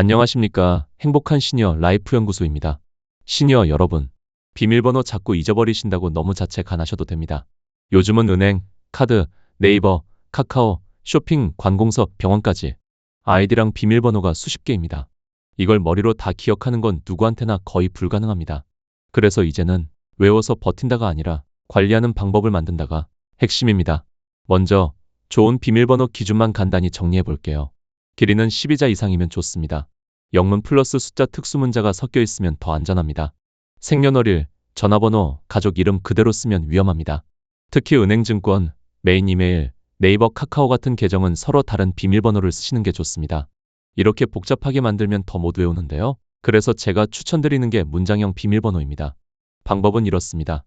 안녕하십니까. 행복한 시니어 라이프 연구소입니다. 시니어 여러분, 비밀번호 자꾸 잊어버리신다고 너무 자책 안 하셔도 됩니다. 요즘은 은행, 카드, 네이버, 카카오, 쇼핑, 관공서, 병원까지 아이디랑 비밀번호가 수십 개입니다. 이걸 머리로 다 기억하는 건 누구한테나 거의 불가능합니다. 그래서 이제는 외워서 버틴다가 아니라 관리하는 방법을 만든다가 핵심입니다. 먼저 좋은 비밀번호 기준만 간단히 정리해 볼게요. 길이는 12자 이상이면 좋습니다. 영문 플러스 숫자 특수문자가 섞여 있으면 더 안전합니다. 생년월일, 전화번호, 가족 이름 그대로 쓰면 위험합니다. 특히 은행증권, 메인 이메일, 네이버 카카오 같은 계정은 서로 다른 비밀번호를 쓰시는 게 좋습니다. 이렇게 복잡하게 만들면 더 못 외우는데요. 그래서 제가 추천드리는 게 문장형 비밀번호입니다. 방법은 이렇습니다.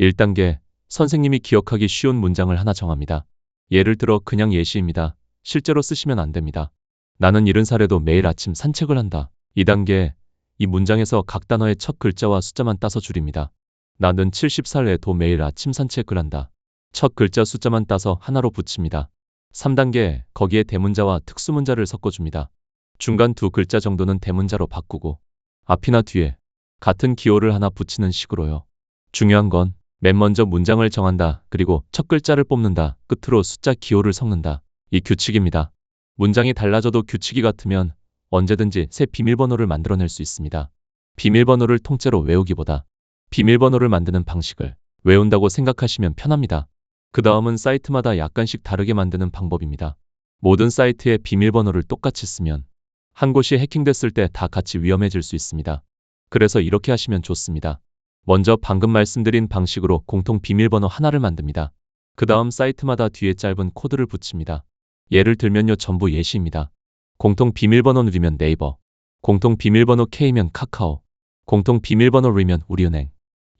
1단계, 선생님이 기억하기 쉬운 문장을 하나 정합니다. 예를 들어 그냥 예시입니다. 실제로 쓰시면 안 됩니다. 나는 이른 살에도 매일 아침 산책을 한다. 2단계, 이 문장에서 각 단어의 첫 글자와 숫자만 따서 줄입니다. 나는 70살에도 매일 아침 산책을 한다. 첫 글자 숫자만 따서 하나로 붙입니다. 3단계, 거기에 대문자와 특수문자를 섞어줍니다. 중간 두 글자 정도는 대문자로 바꾸고 앞이나 뒤에 같은 기호를 하나 붙이는 식으로요. 중요한 건 맨 먼저 문장을 정한다. 그리고 첫 글자를 뽑는다. 끝으로 숫자 기호를 섞는다. 이 규칙입니다. 문장이 달라져도 규칙이 같으면 언제든지 새 비밀번호를 만들어낼 수 있습니다. 비밀번호를 통째로 외우기보다 비밀번호를 만드는 방식을 외운다고 생각하시면 편합니다. 그 다음은 사이트마다 약간씩 다르게 만드는 방법입니다. 모든 사이트의 비밀번호를 똑같이 쓰면 한 곳이 해킹됐을 때 다 같이 위험해질 수 있습니다. 그래서 이렇게 하시면 좋습니다. 먼저 방금 말씀드린 방식으로 공통 비밀번호 하나를 만듭니다. 그 다음 사이트마다 뒤에 짧은 코드를 붙입니다. 예를 들면요 전부 예시입니다. 공통 비밀번호 누리면 네이버, 공통 비밀번호 K면 카카오, 공통 비밀번호 R이면 우리은행.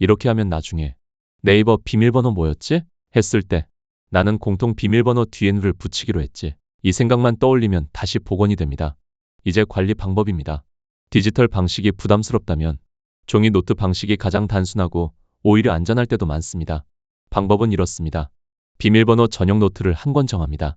이렇게 하면 나중에 네이버 비밀번호 뭐였지? 했을 때 나는 공통 비밀번호 뒤에 누를 붙이기로 했지. 이 생각만 떠올리면 다시 복원이 됩니다. 이제 관리 방법입니다. 디지털 방식이 부담스럽다면 종이 노트 방식이 가장 단순하고 오히려 안전할 때도 많습니다. 방법은 이렇습니다. 비밀번호 전용 노트를 한 권 정합니다.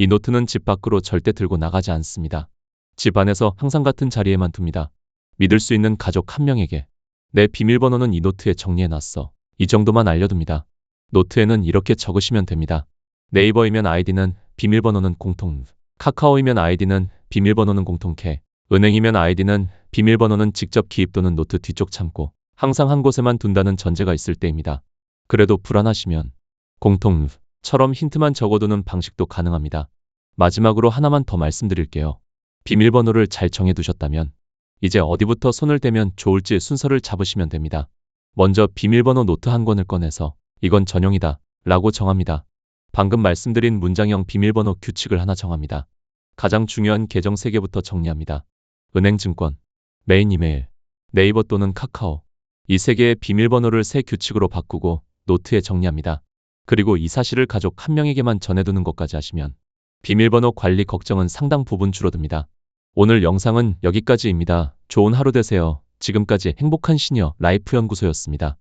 이 노트는 집 밖으로 절대 들고 나가지 않습니다. 집 안에서 항상 같은 자리에만 둡니다. 믿을 수 있는 가족 한 명에게 내 비밀번호는 이 노트에 정리해놨어. 이 정도만 알려둡니다. 노트에는 이렇게 적으시면 됩니다. 네이버이면 아이디는 비밀번호는 공통, 카카오이면 아이디는 비밀번호는 공통캐, 은행이면 아이디는 비밀번호는 직접 기입 또는 노트 뒤쪽 참고 항상 한 곳에만 둔다는 전제가 있을 때입니다. 그래도 불안하시면 공통 처럼 힌트만 적어두는 방식도 가능합니다. 마지막으로 하나만 더 말씀드릴게요. 비밀번호를 잘 정해두셨다면 이제 어디부터 손을 대면 좋을지 순서를 잡으시면 됩니다. 먼저 비밀번호 노트 한 권을 꺼내서 이건 전용이다 라고 정합니다. 방금 말씀드린 문장형 비밀번호 규칙을 하나 정합니다. 가장 중요한 계정 3개부터 정리합니다. 은행증권, 메인 이메일, 네이버 또는 카카오. 이세 개의 비밀번호를 새 규칙으로 바꾸고 노트에 정리합니다. 그리고 이 사실을 가족 한 명에게만 전해두는 것까지 하시면 비밀번호 관리 걱정은 상당 부분 줄어듭니다. 오늘 영상은 여기까지입니다. 좋은 하루 되세요. 지금까지 행복한 시니어 라이프 연구소였습니다.